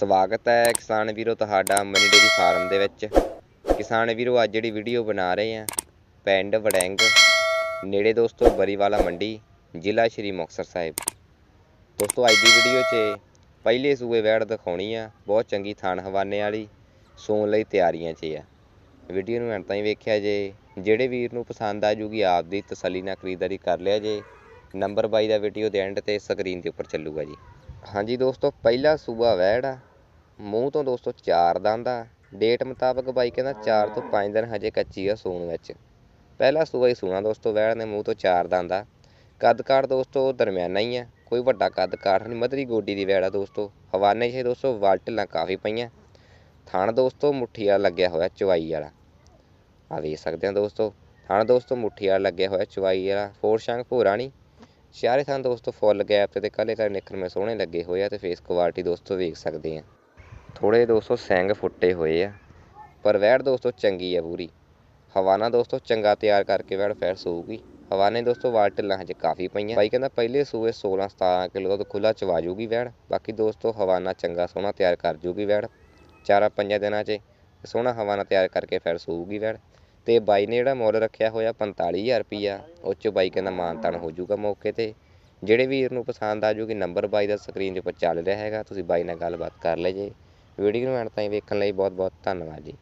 ਸਵਾਗਤ ਹੈ ਕਿਸਾਨ ਵੀਰੋ ਤੁਹਾਡਾ ਮਨੀ ਡੇਰੀ ਫਾਰਮ ਦੇ ਵਿੱਚ। ਕਿਸਾਨ ਵੀਰੋ, ਅੱਜ ਜਿਹੜੀ ਵੀਡੀਓ ਬਣਾ ਰਹੇ ਆ ਪਿੰਡ ਵੜੈਂਗ, ਨੇੜੇ ਦੋਸਤੋ ਬਰੀਵਾਲਾ ਮੰਡੀ, ਜ਼ਿਲ੍ਹਾ ਸ਼੍ਰੀ ਮੁਕਤਸਰ ਸਾਹਿਬ। ਦੋਸਤੋ, ਅੱਜ ਦੀ ਵੀਡੀਓ 'ਚ ਪਹਿਲੇ ਸੂਏ ਵੈੜ ਦਿਖਾਉਣੀ ਆ, ਬਹੁਤ ਚੰਗੀ ਥਾਣ ਹਵਾਨੇ ਵਾਲੀ, ਸੌਣ ਲਈ ਤਿਆਰੀਆਂ 'ਚ ਆ। ਵੀਡੀਓ ਨੂੰ ਅੰਤ ਤਾਈਂ ਵੇਖਿਆ ਜੇ, ਜਿਹੜੇ ਵੀਰ ਨੂੰ ਪਸੰਦ ਆ ਜੂਗੀ ਆਪ ਦੀ ਤਸੱਲੀ ਨਾਲ ਖਰੀਦਦਾਰੀ ਕਰ ਲਿਆ ਜੇ ਨੰਬਰ ਬਾਈ ਦਾ ਵੀਡੀਓ ਦੇ ਐਂਡ ਤੇ ਸਕਰੀਨ ਦੇ ਉੱਪਰ ਚੱਲੂਗਾ ਜੀ। ਹਾਂਜੀ ਦੋਸਤੋ, ਪਹਿਲਾ ਸੂਬਾ ਵੈੜ ਆ ਮੂੰਹ ਤੋਂ ਦੋਸਤੋ ਚਾਰ ਦੰਦ ਆ। ਡੇਟ ਮੁਤਾਬਕ ਬਾਈ ਕਹਿੰਦਾ 4 ਤੋਂ 5 ਦਿਨ ਹਜੇ ਕੱਚੀ ਆ ਸੂਣ ਵਿੱਚ। ਪਹਿਲਾ ਸੂਆ ਹੀ ਸੂਣਾ ਦੋਸਤੋ ਵੈੜ ਨੇ ਮੂੰਹ ਤੋਂ ਚਾਰ ਦੰਦ ਆ। ਕੱਦ ਕਾਠ ਦੋਸਤੋ ਦਰਮਿਆਨਾ ਹੀ ਆ। ਕੋਈ ਵੱਡਾ ਕੱਦ ਕਾਠ ਨਹੀਂ, ਮਧਰੀ ਗੋਡੀ ਦੀ ਵੈੜ ਆ ਦੋਸਤੋ। ਹਵਾਨੇ 'ਚ ਦੋਸਤੋ ਵਾਲਟਲਾਂ ਕਾਫੀ ਪਈਆਂ। ਥਣ ਦੋਸਤੋ ਮੁੱਠੀ ਵਾਲਾ ਲੱਗਿਆ ਹੋਇਆ ਚਵਾਈ ਵਾਲਾ। ਆ ਵੇਖ ਸਕਦੇ ਆ ਦੋਸਤੋ, ਥਣ ਦੋਸਤੋ ਮੁੱਠੀ ਵਾਲਾ ਲੱਗਿਆ ਹੋਇਆ ਚਵਾਈ ਵਾਲਾ। ਫੋਰ ਸ਼ੰਕ ਭੂਰਾ ਨਹੀਂ। ਚਾਰੇ ਥਣ ਦੋਸਤੋ ਫੁੱਲ ਗੈਪ ਤੇ ਕਾਲੇ ਕਾਲੇ ਨਿਖਰ ਮੇ ਸੋਹਣੇ ਲੱਗੇ ਹੋਏ ਆ ਤੇ ਫੇਸ ਕੁਆਲਿਟੀ ਦੋਸਤੋ ਵੇਖ ਸਕਦੇ ਆ। ਥੋੜ੍ਹੇ ਦੋਸਤੋ ਸਿੰਗ ਫੁੱਟੇ ਹੋਏ ਆ, ਪਰ ਵੈੜ ਦੋਸਤੋ ਚੰਗੀ ਆ ਪੂਰੀ। ਹਵਾਨਾ ਦੋਸਤੋ ਚੰਗਾ ਤਿਆਰ ਕਰਕੇ ਵੈੜ ਫੈਰ ਸੂਗੀ। ਹਵਾਨੇ ਦੋਸਤੋ ਵਾਲ ਢਿੱਲਾਂ ਹਜੇ ਕਾਫੀ ਪਈਆਂ। ਬਾਈ ਕਹਿੰਦਾ ਪਹਿਲੇ ਸੂਏ 16 17 ਕਿਲੋ ਤੋਂ ਖੁੱਲਾ ਚਵਾ ਜੂਗੀ ਵੈੜ। ਬਾਕੀ ਦੋਸਤੋ ਹਵਾਨਾ ਚੰਗਾ ਸੋਹਣਾ ਤਿਆਰ ਕਰ ਜੂਗੀ ਵੈੜ। ਚਾਰਾਂ ਪੰਜਾਂ ਦਿਨਾਂ 'ਚ ਸੋਹਣਾ ਹਵਾਨਾ ਤਿਆਰ ਕਰਕੇ ਫੈਰ ਸੂਗੀ ਵੈੜ। ਤੇ ਬਾਈ ਨੇ ਜਿਹੜਾ ਮੁੱਲ ਰੱਖਿਆ ਹੋਇਆ 45000 ਰੁਪਈਆ, ਉਹ 'ਚ ਬਾਈ ਕਹਿੰਦਾ ਮਾਨਤਾਨ ਹੋ ਜਾਊਗਾ ਮੌਕੇ ਤੇ। ਜਿਹੜੇ ਵੀਰ ਨੂੰ ਪਸੰਦ ਆ ਜੂਗੀ ਨੰਬਰ ਬਾਈ ਦਾ ਸਕਰੀਨ ਦੇ ਉੱਪਰ ਚੱਲ ਰਿਹਾ ਹੈਗਾ, ਤੁਸੀਂ ਬਾਈ ਨਾਲ ਗੱਲਬਾਤ ਕਰ ਲੈ ਜੇ। ਵੀਡੀਓ ਨੂੰ ਐਂਡ ਤਾਈਂ ਵੇਖਣ ਲਈ ਬਹੁਤ ਬਹੁਤ ਧੰਨਵਾਦ ਜੀ।